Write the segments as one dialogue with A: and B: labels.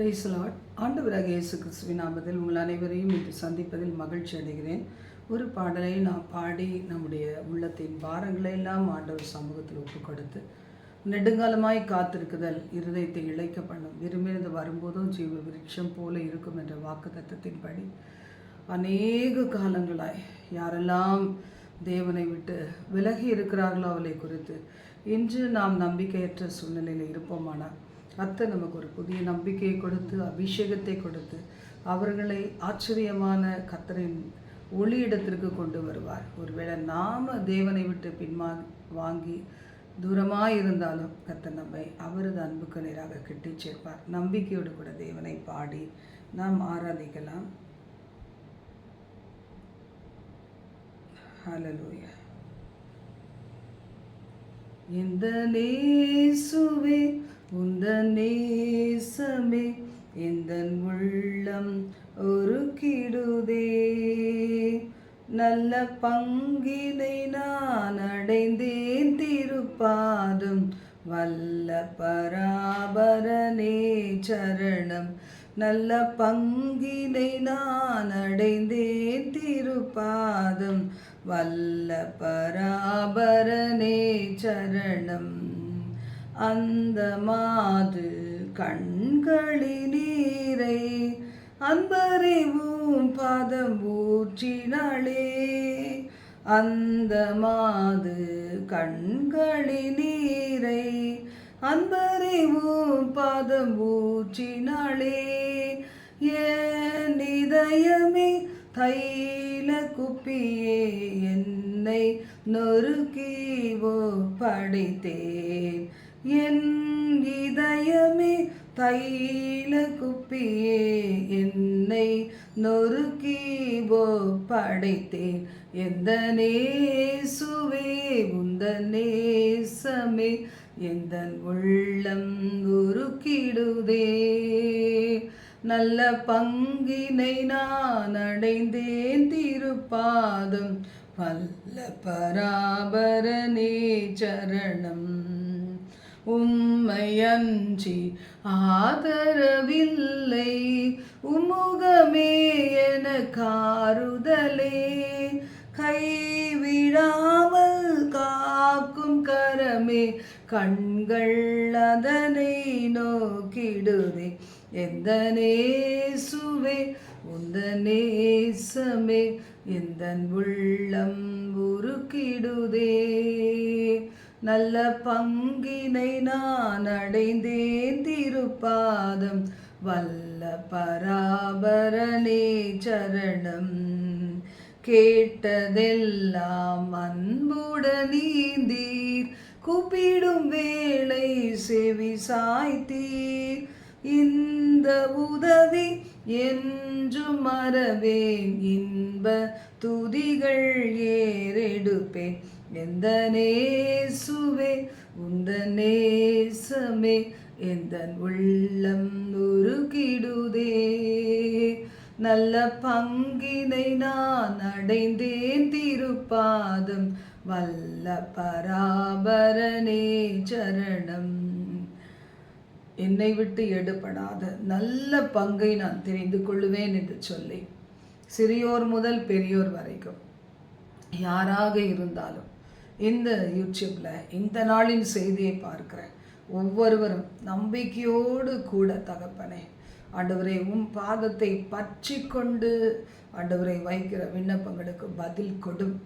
A: பிரைஸ்லாட் ஆண்டவராக இயேசு கிறிஸ்துவின் நாமத்தில் உங்கள் அனைவரையும் இன்று சந்திப்பதில் மகிழ்ச்சி அடைகிறேன். ஒரு பாடலை நான் பாடி நம்முடைய உள்ளத்தின் பாரங்களை எல்லாம் ஆண்டவர் சமூகத்தில் ஒப்பு கொடுத்து நெடுங்காலமாய் காத்திருக்குதல் இருதயத்தை இழைக்க பண்ணும் விரும்பினது வரும்போதும் ஜீவ விருட்சம் போல இருக்கும் என்ற வாக்கு தத்துவத்தின்படி அநேக காலங்களாய் யாரெல்லாம் தேவனை விட்டு விலகி இருக்கிறார்களோ அவளை குறித்து இன்று நாம் நம்பிக்கையற்ற சூழ்நிலையில் இருப்போமானால் அத்தை நமக்கு ஒரு புதிய நம்பிக்கையை கொடுத்து அபிஷேகத்தை கொடுத்து அவர்களை ஆச்சரியமான கத்தரின் ஒளியிடத்திற்கு கொண்டு வருவார். ஒருவேளை நாம தேவனை விட்டு பின்மா வாங்கி தூரமாக இருந்தாலும் கத்தர் நம்மை அவரது அன்புக்கு நேராக கெட்டி சேர்ப்பார். நம்பிக்கையோடு கூட தேவனை பாடி நாம் ஆராதிக்கலாம். ஹலலூயா இந்த நேசுவே உந்த நேசமே இந்த உள்ளம் உருக்கிடுதே. நல்ல பங்கினை நான் அடைந்தேன் திருப்பாதும் வல்ல பராபரனே சரணம். நல்ல பங்கினை நான் அடைந்தேன் திருப்பாதம் வல்ல பராபரனே சரணம். அந்த மாது கண்களினீரை அன்பறிவும் பதம் ஊற்றினாளே. அந்த மாது கண்களினீரை அன்பறிவும் பதம் ஊற்றினாளே. என் இதயமே தைல குப்பியே என்னை நொறுக்கிவோ படைத்தேன். என் இதயமே தைல குப்பியே என்னை நொறுக்கிவோ படைத்தேன். எந்த நேசுவே உந்த நேசமே எந்த உள்ளம் உருக்கிடுதே. நல்ல பங்கினை நான் அடைந்தேன் திருப்பாதம் பல்ல பராபரனே சரணம். உம்மையன்றி ஆதரவில்லை. உமுகமே என காருதலே கைவிடாமல் காக்கும் கரமே கண்கள் அதனை நோக்கிடுதே எந்த நேசுவே உந்த நேசமே எந்த உள்ளம் உருக்கிடுதே. நல்ல பங்கினை நான் அடைந்தேன் திருப்பாதம். வல்ல பராபரனே சரணம். கேட்டதெல்லாம் அன்புடனீந்தீர். கூப்பிடும் வேளை செவி சாய்த்தீர். இந்த உதவி என்று மறவேன். இன்ப துதிகள் ஏறெடுப்பேன். எந்த நேசுவே உந்த நேசமே எந்த உள்ளம் உருகிடுதே. நல்ல பங்கினை நான் அடைந்தேன் திருப்பாதம் வல்ல பராபரனே சரணம். என்னை விட்டு எடுபடாத நல்ல பங்கை நான் தெரிந்து கொள்ளுவேன் என்று சொல்லி சிறியோர் முதல் பெரியோர் வரைக்கும் யாராக இருந்தாலும் இந்த யூடியூப்பில் இந்த நாளின் செய்தியை பார்க்குற ஒவ்வொருவரும் நம்பிக்கையோடு கூட தகப்பனே. ஆண்டவரை உம் பாதத்தை பற்றி கொண்டு ஆண்டவரை வைக்கிற விண்ணப்பங்களுக்கு பதில் கொடும்.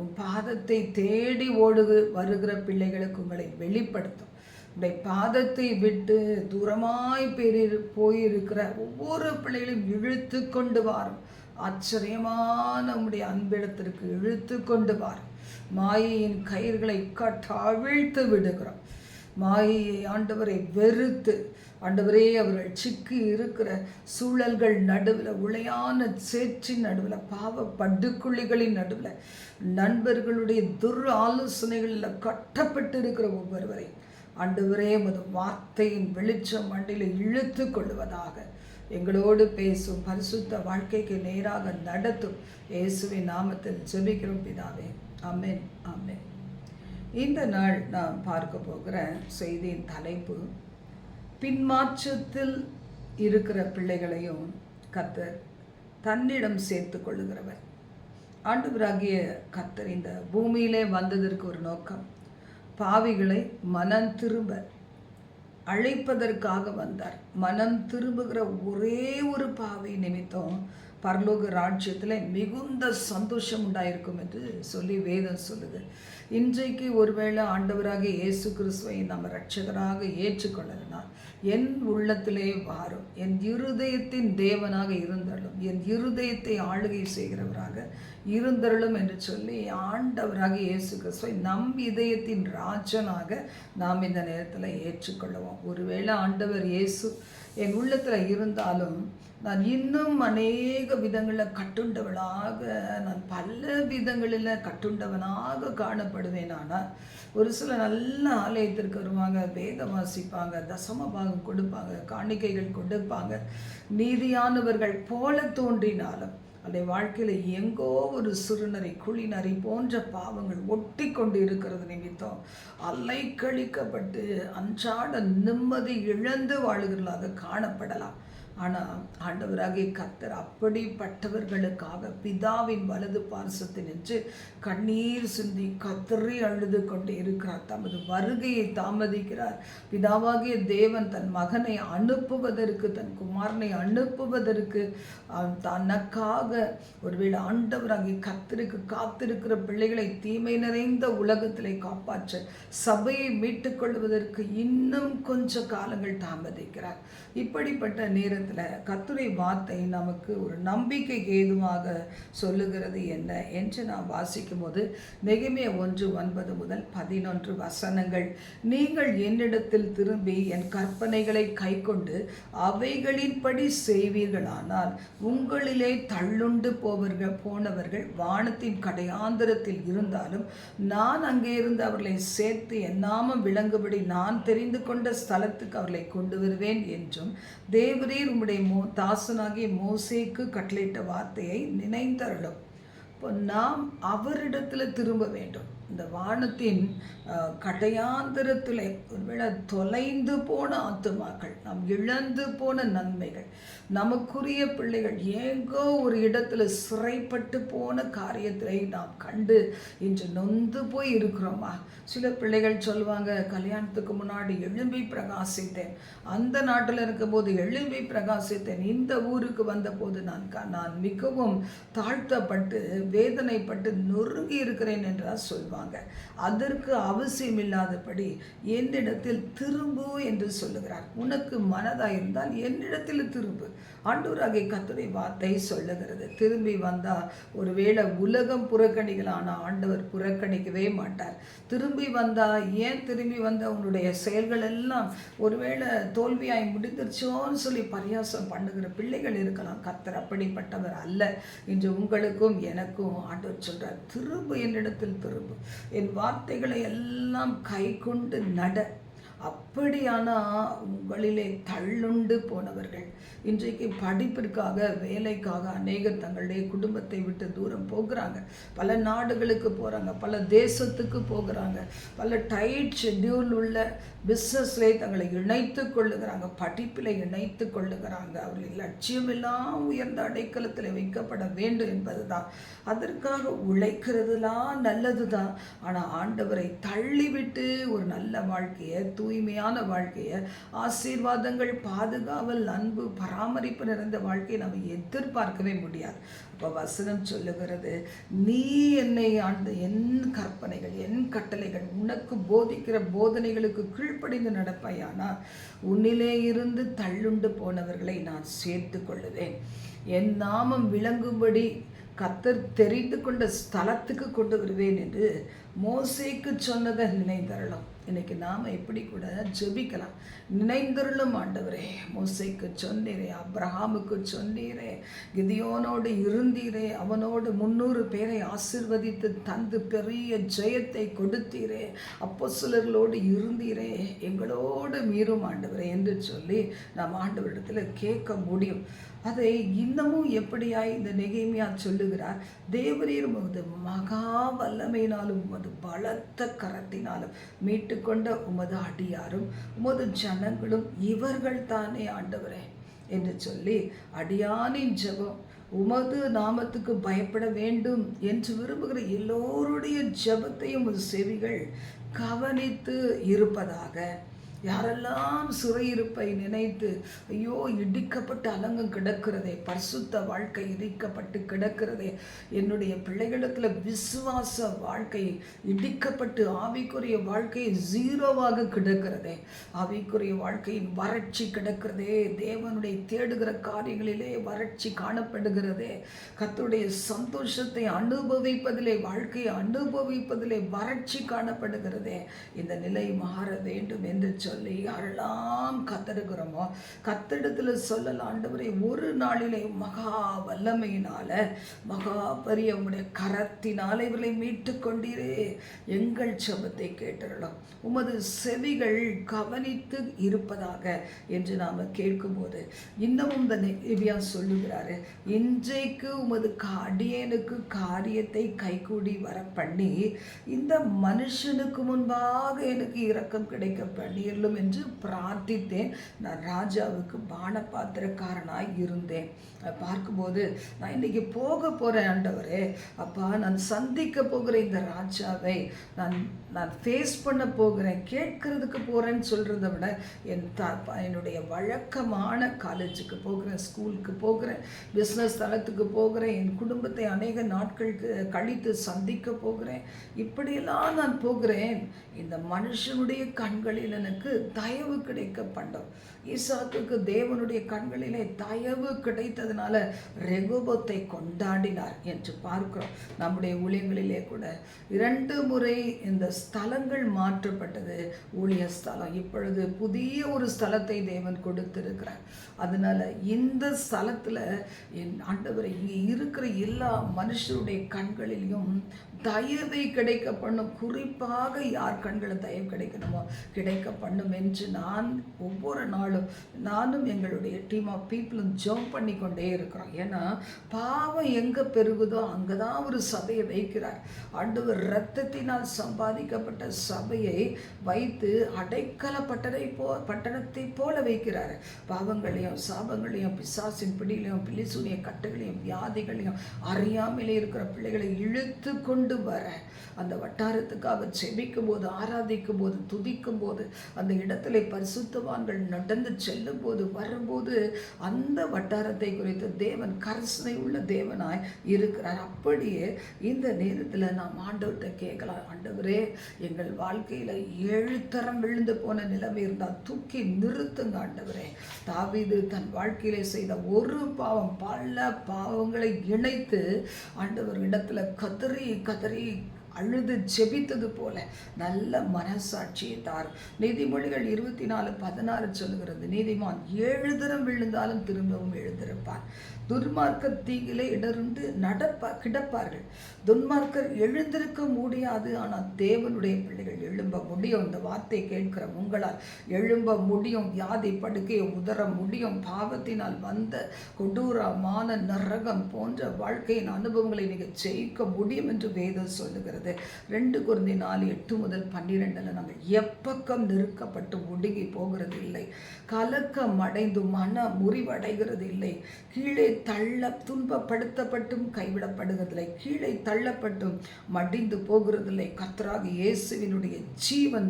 A: உன் பாதத்தை தேடி ஓடு வருகிற பிள்ளைகளுக்கு உங்களை வெளிப்படுத்தும். உடைய பாதத்தை விட்டு தூரமாய் பெரிய போயிருக்கிற ஒவ்வொரு பிள்ளைகளையும் இழுத்து கொண்டு வாரும். ஆச்சரியமான உடைய அன்பிடத்திற்கு இழுத்து கொண்டு வாரும். மாயையின் கயிர்களை கட்டவிழ்த்து விடுகிறோம் மாயையை ஆண்டவரை வெறுத்து ஆண்டவரே அவர்கள் சிக்கி இருக்கிற சூழல்கள் நடுவில் உளையான சேற்றின் நடுவில் பாவ படுக்குழிகளின் நடுவில் நண்பர்களுடைய துர் ஆலோசனைகளில் கட்டப்பட்டு இருக்கிற ஒவ்வொருவரை ஆண்டவரே மது வார்த்தையின் வெளிச்சம் மண்டியில் இழுத்து கொள்வதாக எங்களோடு பேசும் பரிசுத்த வாழ்க்கைக்கு நேராக நடத்தும் இயேசுவின் நாமத்தில் ஜெபிக்கிறோம் பிதாவே. அமேன் அமேன் இந்த நாள் நான் பார்க்க போகிற செய்தியின் தலைப்பு பின்மாற்றத்தில் இருக்கிற பிள்ளைகளையும் கத்தர் தன்னிடம் சேர்த்து கொள்ளுகிறவர். ஆண்டவராகிய கத்தர் இந்த பூமியிலே வந்ததற்கு ஒரு நோக்கம் பாவிகளை மனம் திரும்ப அழைப்பதற்காக வந்தார். மனம் திரும்புகிற ஒரே ஒரு பாவி நிமித்தம் பரலோக ராஜ்யத்தில் மிகுந்த சந்தோஷம் உண்டாயிருக்கும் என்று சொல்லி வேதம் சொல்லுது. இன்றைக்கு ஒருவேளை ஆண்டவராக இயேசு கிறிஸ்துவை நம்ம ரட்சகராக ஏற்றுக்கொள்ளலாம் என் உள்ளத்திலே வாரும் என் இருதயத்தின் தேவனாக இருந்தாலும் என் இருதயத்தை ஆளுகை செய்கிறவராக இருந்தருளும் என்று சொல்லி ஆண்டவராக இயேசு கிறிஸ்துவை நம் இதயத்தின் ராஜனாக நாம் இந்த நேரத்தில் ஏற்றுக்கொள்ளுவோம். ஒருவேளை ஆண்டவர் இயேசு என் உள்ளத்தில் இருந்தாலும் நான் இன்னும் அநேக விதங்களில் கட்டுண்டவளாக நான் பல விதங்களில் கட்டுண்டவனாக காணப்படுவேன். ஆனால் ஒரு சில நல்ல ஆலயத்திற்கு வருவாங்க வேதம் வாசிப்பாங்க தசம பாகம் கொடுப்பாங்க காணிக்கைகள் கொடுப்பாங்க. நீதியானவர்கள் போல தோன்றினாலும் அந்த வாழ்க்கையில் எங்கோ ஒரு சிறுநரை குழிநரை போன்ற பாவங்கள் ஒட்டி கொண்டு இருக்கிறது நிமித்தம் அலை கழிக்கப்பட்டு அன்றாட நிம்மதி இழந்து வாழ்கிறதாக காணப்படலாம். ஆனால் ஆண்டவராகிய கத்தர் அப்படிப்பட்டவர்களுக்காக பிதாவின் வலது பாரசத்தை நின்று கண்ணீர் சிந்தி கத்தறி அழுது கொண்டு இருக்கிறார். தமது வருகையை தாமதிக்கிறார். பிதாவாகிய தேவன் தன் மகனை அனுப்புவதற்கு தன் குமாரனை அனுப்புவதற்கு தனக்காக ஒருவேளை ஆண்டவராகிய கத்தருக்கு காத்திருக்கிற பிள்ளைகளை தீமை நிறைந்த உலகத்திலே காப்பாற்ற சபையை மீட்டுக்கொள்வதற்கு இன்னும் கொஞ்ச காலங்கள் தாமதிக்கிறார். இப்படிப்பட்ட நேரத்தில் நேரத்தில் கத்துரை வார்த்தை நமக்கு ஒரு நம்பிக்கைக்கு ஏதுவாக சொல்லுகிறது என்ன என்று நாம் வாசிக்கும் போது நெகிமே ஒன்று ஒன்பது முதல் பதினொன்று வசனங்கள். நீங்கள் என்னிடத்தில் திரும்பி என் கற்பனைகளை கை கொண்டு அவைகளின்படி செய்வீர்களானால் உங்களிலே தள்ளுண்டு போவர்கள் போனவர்கள் வானத்தின் கடையாந்திரத்தில் இருந்தாலும் நான் அங்கே இருந்து அவர்களை சேர்த்து என்னாம விளங்குபடி நான் தெரிந்து கொண்ட ஸ்தலத்துக்கு அவர்களை கொண்டு வருவேன் என்றும் தேவரீர் உம்முடைய மோ தாசனாகிய மோசேக்கு கட்டளையிட்ட வார்த்தையை நினைந்தருளும். இப்போ நாம் அவரிடத்தில் திரும்ப வேண்டும். இந்த வானத்தின் கடையாந்திரத்தில் ஒருவேளை தொலைந்து போன ஆத்துமாக்கள் நாம் இழந்து போன நன்மைகள் நமக்குரிய பிள்ளைகள் ஏங்கோ ஒரு இடத்துல சிறைப்பட்டு போன காரியத்தை நாம் கண்டு இன்று நொந்து போய் இருக்கிறோமா? சில பிள்ளைகள் சொல்லுவாங்க கல்யாணத்துக்கு முன்னாடி எழும்பி பிரகாசித்தேன். அந்த நாட்டில் இருக்கும்போது எழும்பி பிரகாசித்தேன். இந்த ஊருக்கு வந்தபோது நான் நான் மிகவும் தாழ்த்தப்பட்டு வேதனைப்பட்டு நொறுங்கி இருக்கிறேன் என்றால் சொல்வாங்க. சொல்லுவாங்க. அதற்கு அவசியம் இல்லாதபடி என்னிடத்தில் திரும்பு என்று சொல்லுகிறார். உனக்கு மனதாக இருந்தால் என்னிடத்தில் திரும்பு. ஆண்டூராகிய கத்துரை வார்த்தை சொல்லுகிறது. திரும்பி வந்தால் ஒருவேளை உலகம் புறக்கணிகளான ஆண்டவர் புறக்கணிக்கவே மாட்டார். திரும்பி வந்தால் ஏன் திரும்பி வந்த? உன்னுடைய செயல்கள் எல்லாம் ஒருவேளை தோல்வியாய் முடிந்துருச்சோன்னு சொல்லி பரியாசம் பண்ணுகிற பிள்ளைகள் இருக்கலாம். கத்தர் அப்படிப்பட்டவர் அல்ல இன்று உங்களுக்கும் எனக்கும் ஆண்டவர் சொல்கிறார் திரும்பு என்னிடத்தில் திரும்பு. என் வார்த்தைகளை எல்லாம் கை கொண்டு நட. அப்படியானா உங்களிலே தள்ளுண்டு போனவர்கள். இன்றைக்கு படிப்பிற்காக வேலைக்காக அநேகர் தங்களுடைய குடும்பத்தை விட்டு தூரம் போகிறாங்க. பல நாடுகளுக்கு போகிறாங்க பல தேசத்துக்கு போகிறாங்க. பல டைட் ஷெட்யூல் உள்ள பிஸ்னஸ்லே தங்களை இணைத்து கொள்ளுகிறாங்க படிப்பில் இணைத்து கொள்ளுகிறாங்க. அவர்கள் லட்சியமெல்லாம் உயர்ந்த அடைக்கலத்தில் வைக்கப்பட வேண்டும் என்பது தான் அதற்காக உழைக்கிறதுலாம் நல்லது தான் ஆனால் ஆண்டவரை தள்ளிவிட்டு ஒரு நல்ல வாழ்க்கையை தூய்மையான வாழ்க்கையை ஆசீர்வாதங்கள் பாதுகாவல் அன்பு பராமரிப்பு நிறைந்த வாழ்க்கையை நம்ம எதிர்பார்க்கவே முடியாது. அப்போ வசனம் சொல்லுகிறது நீ என்னை ஆழ்ந்த என் கற்பனைகள் என் கட்டளைகள் உனக்கு போதிக்கிற போதனைகளுக்கு கீழ்ப்படிந்து நடப்பாயானா உன்னிலே இருந்து தள்ளுண்டு போனவர்களை நான் சேர்த்து கொள்ளுவேன். என் நாமம் விளங்கும்படி கத்தர் தெரிந்து கொண்ட ஸ்தலத்துக்கு கொண்டு வருவேன் என்று மோசைக்கு சொன்னதை நினைந்தரலாம் இன்னைக்கு நாம் எப்படி கூட ஜெபிக்கலாம். நினைந்தருளும் ஆண்டவரே மோசைக்கு சொன்னீரே அப்ரஹாமுக்கு சொன்னீரே கிதியோனோடு இருந்தீரே அவனோடு முன்னூறு பேரை ஆசிர்வதித்து தந்து பெரிய ஜெயத்தை கொடுத்தீரே அப்போ சிலர்களோடு இருந்தீரே எங்களோடு மீறும் ஆண்டவரே என்று சொல்லி நாம் ஆண்டவரிடத்தில் கேட்க முடியும். அதை இன்னமும் எப்படியாய் இந்த நெகைமையா சொல்லுகிறார்? தேவரீர் உமது மகா வல்லமையினாலும் உமது பலத்த கரத்தினாலும் மீட்டுக்கொண்ட உமது அடியாரும் உமது ஜனங்களும் இவர்கள் தானே ஆண்டவரே என்று சொல்லி அடியானின் ஜெபம் உமது நாமத்துக்கு பயப்பட வேண்டும் என்று விரும்புகிற எல்லோருடைய ஜெபத்தையும் செவிகள் கவனித்து இருப்பதாக யாரெல்லாம் சிறையிருப்பை நினைத்து ஐயோ இடிக்கப்பட்டு அலங்கம் கிடக்கிறதே பரிசுத்த வாழ்க்கை இடிக்கப்பட்டு கிடக்கிறதே என்னுடைய பிள்ளைகளுக்குல விசுவாச வாழ்க்கை இடிக்கப்பட்டு ஆவிக்குரிய வாழ்க்கை ஜீரோவாக கிடக்கிறதே ஆவிக்குரிய வாழ்க்கையின் வறட்சி கிடக்கிறதே தேவனுடைய தேடுகிற காரியங்களிலே வறட்சி காணப்படுகிறதே கத்துடைய சந்தோஷத்தை அனுபவிப்பதிலே வாழ்க்கையை அனுபவிப்பதிலே வறட்சி காணப்படுகிறதே இந்த நிலை மாற வேண்டும் என்று சொல்லி எல்லாம் கத்தெடுக்கிறோமோ கத்தெடுத்துல சொல்லலாம் ஆண்டவரை ஒரு நாளிலே மகா வல்லமையினால மகா பெரிய உம்முடைய கரத்தினால இவர்களை மீட்டு கொண்டீரே எங்கள் செபத்தை கேட்டுடலாம் உமது செவிகள் கவனித்து இருப்பதாக என்று நாம் கேட்கும்போது இன்னமும் இந்த நெகிவியா சொல்லுகிறாரு இன்றைக்கு உமது அடியனுக்கு காரியத்தை கைகூடி வர பண்ணி இந்த மனுஷனுக்கு முன்பாக எனக்கு இரக்கம் கிடைக்க செல்லும் என்று பிரார்த்தித்தேன். நான் ராஜாவுக்கு பானபாத்திரக்காரனாய் இருந்தேன். பார்க்கும்போது நான் இன்னைக்கு போக போகிறேன் ஆண்டவரே. அப்பா நான் சந்திக்க போகிற இந்த ராஜாவை நான் நான் ஃபேஸ் பண்ண போகிறேன் கேட்கறதுக்கு போகிறேன்னு சொல்கிறத விட என் த என்னுடைய வழக்கமான காலேஜுக்கு போகிறேன் ஸ்கூலுக்கு போகிறேன் பிஸ்னஸ் தளத்துக்கு போகிறேன் என் குடும்பத்தை அநேக நாட்களுக்கு கழித்து சந்திக்க போகிறேன். இப்படியெல்லாம் நான் போகிறேன். இந்த மனுஷனுடைய கண்களில் எனக்கு தயவு கிடைக்க பண்ணோம் ஈசாக்குக்கு தேவனுடைய கண்களிலே தயவு கிடைத்ததுனால ரெகுபத்தை கொண்டாடினார் என்று பார்க்கிறோம். நம்முடைய ஊழியங்களிலே கூட இரண்டு முறை இந்த ஸ்தலங்கள் மாற்றப்பட்டது. ஊழிய ஸ்தலம். இப்பொழுது புதிய ஒரு ஸ்தலத்தை தேவன் கொடுத்திருக்கிறார். அதனால இந்த ஸ்தலத்தில் என் ஆண்டவரை இங்கே இருக்கிற எல்லா மனுஷருடைய கண்களிலும் தயவை கிடைக்க பண்ணும். குறிப்பாக யார் கண்களில் தயவு கிடைக்கணுமோ கிடைக்க பண்ணும் என்று நான் ஒவ்வொரு நாளும் நானும் எங்களுடைய டீம் ஆஃப் பீப்புளும் ஜம்ப் பண்ணி கொண்டே இருக்கிறோம். ஏன்னா பாவம் எங்கே பெருகுதோ அங்கே தான் ஒரு சபையை வைக்கிறார். ஆண்டவர் இரத்தத்தினால் சம்பாதிக்கப்பட்ட சபையை வைத்து அடைக்கல பட்டதை போ பட்டணத்தை போல வைக்கிறார். பாவங்களையும் சாபங்களையும் பிசாசின் பிடியிலையும் பிலிசூனிய கட்டுகளையும் வியாதிகளையும் அறியாமலே இருக்கிற பிள்ளைகளை இழுத்து கொண்டு வர அந்த வட்டாரத்துக்காக செபிக்கும் போது ஆராதிக்கும் போது துதிக்கும் போது அந்த இடத்துல பரிசுத்தவான்கள் நடந்து செல்லும் போது வரும்போது அந்த வட்டாரத்தை குறித்து தேவன் கரசனை உள்ள தேவனாய் இருக்கிறார். அப்படியே இந்த நேரத்தில் நாம் ஆண்டவர்கிட்ட கேட்கலாம் ஆண்டவரே எங்கள் வாழ்க்கையில் ஏழு தரம் விழுந்து போன நிலைமை இருந்தால் தூக்கி நிறுத்துங்க ஆண்டவரே. தாவிது தன் வாழ்க்கையிலே செய்த ஒரு பாவம் பல பாவங்களை இணைத்து ஆண்டவர் இடத்துல கதறி கதறி அழுது ஜெபித்தது போல நல்ல மனசாட்சியை தார் நீதிமொழிகள் இருபத்தி நாலு பதினாறு சொல்லுகிறது நீதிமான் ஏழு தரம் விழுந்தாலும் திரும்பவும் எழுந்திருப்பார். துன்மார்க்க தீங்கிலே இடருண்டு நடப்பா கிடப்பார்கள். துன்மார்க்கர் எழுந்திருக்க முடியாது ஆனால் தேவனுடைய பிள்ளைகள் எழும்ப முடியும். இந்த வார்த்தை கேட்கிற உங்களால் எழும்ப முடியும். வியாதி படுக்கையை உதற முடியும். பாவத்தினால் வந்த கொடூரமான நரகம் போன்ற வாழ்க்கையின் அனுபவங்களை நீங்கள் ஜெயிக்க முடியும் என்று வேதம் சொல்லுகிறது. ரெண்டு குருந்தி நாலு எட்டு முதல் பன்னிரெண்டில் நாங்கள் எப்பக்கம் நெருக்கப்பட்டு ஒடுங்கி போகிறது இல்லை கலக்கம் அடைந்து மன முறிவடைகிறது இல்லை. கீழே தள்ள துன்பப்படுத்தப்பட்டும் கைவிடப்படுவதில்லை. கீழே தள்ளப்பட்டும் மடிந்து போகிறதில்லை. கத்தராக இயேசுவினுடைய ஜீவன்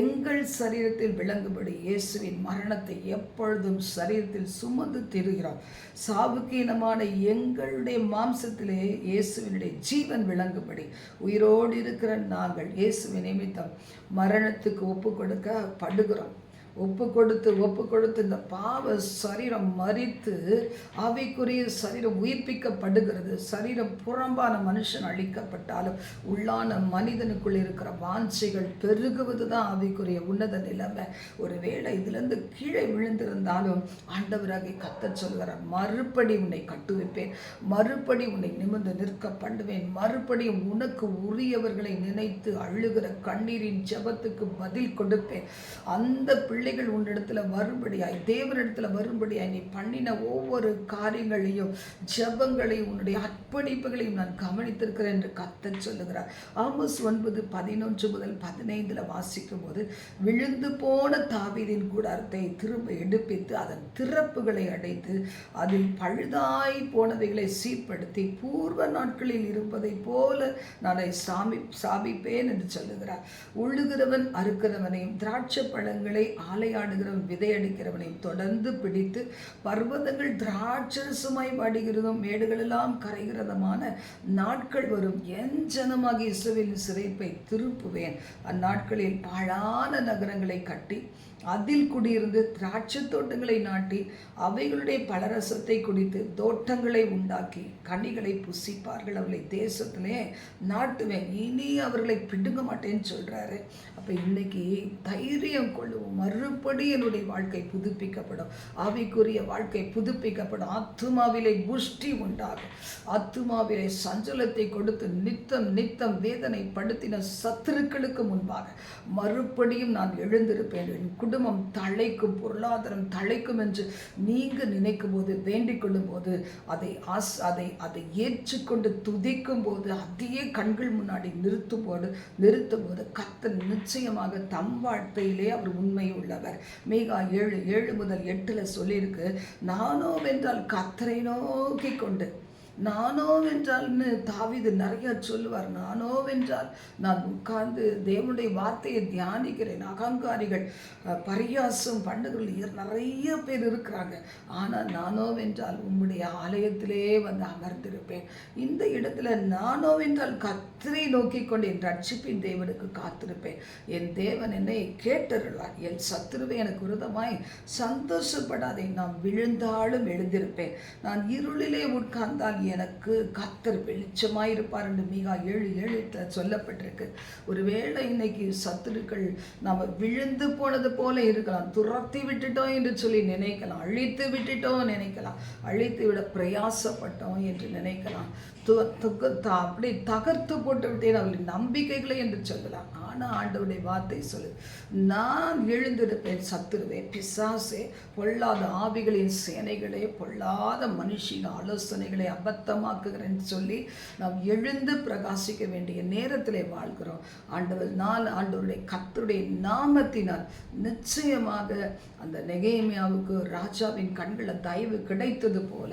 A: எங்கள் சரீரத்தில் விளங்கும்படி இயேசுவின் மரணத்தை எப்பொழுதும் சரீரத்தில் சுமந்து திரிகிறோம். சாவுக்கீனமான எங்களுடைய மாம்சத்திலே இயேசுவினுடைய ஜீவன் விளங்கும்படி உயிரோ உயிரோடு இருக்கிற நாங்கள் இயேசுவை நிமித்தம் மரணத்துக்கு ஒப்பு கொடுக்க படுகிறோம். ஒப்பு கொடுத்து ஒப்பு கொடுத்து இந்த பாவ சரீரம் மறித்து ஆவிக்குரிய சரீரம் உயிர்ப்பிக்கப்படுகிறது. சரீரம் புறம்பான மனுஷன் அழிக்கப்பட்டாலும் உள்ளான மனிதனுக்குள் இருக்கிற வாஞ்சைகள் பெருகுவது தான் ஆவிக்குரிய உன்னத நிலைமை. ஒருவேளை இதுலேருந்து கீழே விழுந்திருந்தாலும் ஆண்டவராகி கத்த சொல்கிறார் மறுபடி உன்னை கட்டுவிப்பேன். மறுபடி உன்னை நிமிர்ந்து நிற்க பண்ணுவேன். மறுபடியும் உனக்கு உரியவர்களை நினைத்து அழுகிற கண்ணீரின் ஜெபத்துக்கு பதில் கொடுப்பேன். அந்த பிள்ளை பிள்ளைகள் உன்னிடத்தில் வரும்படியாய் தேவனிடத்தில் வரும்படியாய் நீ பண்ணின ஒவ்வொரு காரியங்களையும் ஜெபங்களையும் உன்னுடைய அர்ப்பணிப்புகளையும் நான் கவனித்திருக்கிறேன் என்று கத்த சொல்லுகிறார். ஆமஸ் ஒன்பது பதினொன்று முதல் பதினைந்தில் வாசிக்கும் போது விழுந்து போன தாவீதின் கூடாரத்தை திரும்ப எடுப்பித்து அதன் திறப்புகளை அடைத்து அதில் பழுதாய் போனவைகளை சீர்படுத்தி பூர்வ நாட்களில் இருப்பதைப் போல நான் சாமி சாபிப்பேன் என்று சொல்லுகிறார். உழுகிறவன் அறுக்கிறவனையும் திராட்சை பழங்களை ஆலையாடுகிறவன் விதையடிக்கிறவனை தொடர்ந்து பிடித்து பர்வதங்கள் திராட்சரசமாய் வாடுகிறதும் மேடுகளெல்லாம் கரைகிறதுமான நாட்கள் வரும். என் ஜனமாக இசுவின் சிறைப்பை திருப்புவேன். அந்நாட்களில் பாழான நகரங்களை கட்டி அதில் குடியிருந்து திராட்சை தோட்டங்களை நாட்டி அவைகளுடைய பலரசத்தை குடித்து தோட்டங்களை உண்டாக்கி கனிகளை புசிப்பார்கள். அவர்களை தேசத்திலே நாட்டுவேன். இனி அவர்களை பிடுங்க மாட்டேன்னு சொல்கிறாரு அப்போ இன்னைக்கு தைரியம் கொள்ளுவோம். மறுபடி என்னுடைய வாழ்க்கை புதுப்பிக்கப்படும். ஆவிக்குரிய வாழ்க்கை புதுப்பிக்கப்படும். ஆத்துமாவிலே புஷ்டி உண்டாகும். ஆத்துமாவிலே சஞ்சலத்தை கொடுத்து நித்தம் நித்தம் வேதனை படுத்தின சத்துருக்களுக்கு முன்பாக மறுபடியும் நான் எழுந்திருப்பேன். என் குடும்பம் தழைக்கும் பொருளாதாரம் தழைக்கும் என்று நீங்கள் நினைக்கும் போது வேண்டிக் கொள்ளும் போது அதை ஆஸ் அதை அதை ஏற்றுக்கொண்டு துதிக்கும் போது அதையே கண்கள் முன்னாடி நிறுத்தும் போது நிறுத்தும் போது கத்தர் நிச்சயமாக தம் வாழ்க்கையிலே அவர் உண்மை உள்ளவர். மேகா ஏழு ஏழு முதல் எட்டில் சொல்லியிருக்கு நானோ வென்றால் கத்தரை நோக்கி கொண்டு நானோ வென்றால்னு தாவிது நிறைய சொல்லுவார். நானோ வென்றால் நான் உட்கார்ந்து தேவனுடைய வார்த்தையை தியானிக்கிறேன். அகங்காரிகள் பரியாசம் பண்ணுகள் நிறைய பேர் இருக்கிறாங்க. ஆனால் நானோ வென்றால் உம்முடைய ஆலயத்திலே வந்து அமர்ந்திருப்பேன். இந்த இடத்துல நானோ வென்றால் கத்தரை நோக்கி கொண்டு என் ரட்சிப்பின் தேவனுக்கு காத்திருப்பேன். என் தேவன் என்னை கேட்டருளார். என் சத்துருவை எனக்கு விரதமாய் சந்தோஷப்படாதே. நான் விழுந்தாலும் எழுந்திருப்பேன். நான் இருளிலே உட்கார்ந்தால் எனக்கு கத்தர் வெளிச்சமாயிருப்பார் என்று மீகா ஏழு ஏழு சொல்லப்பட்டிருக்கு. ஒருவேளை இன்னைக்கு சத்துருக்கள் நாம் விழுந்து போனது போல இருக்கலாம். துரத்தி விட்டுட்டோம் என்று சொல்லி நினைக்கலாம். அழித்து விட்டுட்டோம் நினைக்கலாம். அழித்து விட பிரயாசப்பட்டோம் என்று நினைக்கலாம். து அப்படி தகர்த்து போட்டு விட்டேன் அவளின் நம்பிக்கைகளை என்று சொல்லலாம். ஆனால் ஆண்டவருடைய வார்த்தை சொல்லு. நான் எழுந்திருப்பேன் சத்துருவேன். பிசாசே பொல்லாத ஆவிகளின் சேனைகளே பொல்லாத மனுஷின் ஆலோசனைகளை அபத்தமாக்குகிறேன்னு சொல்லி நாம் எழுந்து பிரகாசிக்க வேண்டிய நேரத்திலே வாழ்கிறோம். ஆண்டவர் நான் ஆண்டவருடைய கத்தருடைய நாமத்தினால் நிச்சயமாக அந்த நெகேமியாவுக்கு ராஜாவின் கண்களில் தயவு கிடைத்தது போல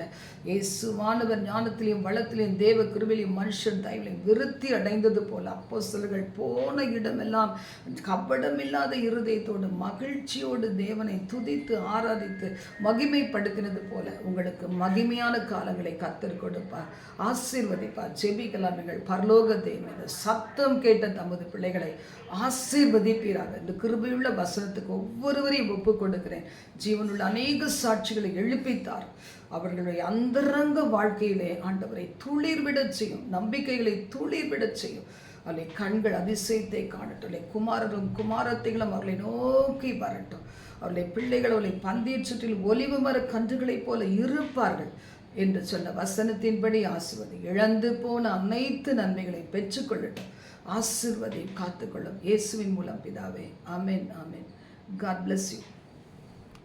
A: இயேசுவானவர் ஞானத்திலையும் வளத்திலையும் தேவ கிருவிலையும் மனுஷன் தயவிலையும் விருத்தி அடைந்தது போல அப்போ சிலர்கள் போன இடம் இடமெல்லாம் கபடமில்லாத இருதயத்தோடு மகிழ்ச்சியோடு தேவனை துதித்து ஆராதித்து மகிமைப்படுத்தினது போல உங்களுக்கு மகிமையான காலங்களை கத்தர் கொடுப்பார். ஆசீர்வதிப்பார். ஜெபிக்கலாம் நீங்கள். பரலோக தேவன் சத்தம் கேட்ட தமது பிள்ளைகளை ஆசீர்வதிப்பீராக. இந்த கிருபையுள்ள வசனத்துக்கு ஒவ்வொருவரையும் ஒப்புக் கொடுக்கிறேன் ஜீவனுள்ள அநேக சாட்சிகளை எழுப்பித்தார். அவர்களுடைய அந்தரங்க வாழ்க்கையிலே ஆண்டவரை துளிர்விடச் செய்யும் நம்பிக்கைகளை துளிர்விடச் செய்யும். அவளை கண்கள் அதிசயத்தை காணட்டும். அவளை குமாரரும் குமாரத்தைகளும் அவர்களை நோக்கி வரட்டும். அவருடைய பிள்ளைகள் அவளை பந்தீர் சுற்றில் ஒலிவு மர கன்றுகளைப் போல இருப்பார்கள் என்று சொன்ன வசனத்தின்படி ஆசிர்வதி இழந்து போன அனைத்து நன்மைகளை பெற்றுக்கொள்ளட்டும். ஆசிர்வதி காத்துக்கொள்ளும். இயேசுவின் மூலம் பிதாவே. Amen amen. God bless you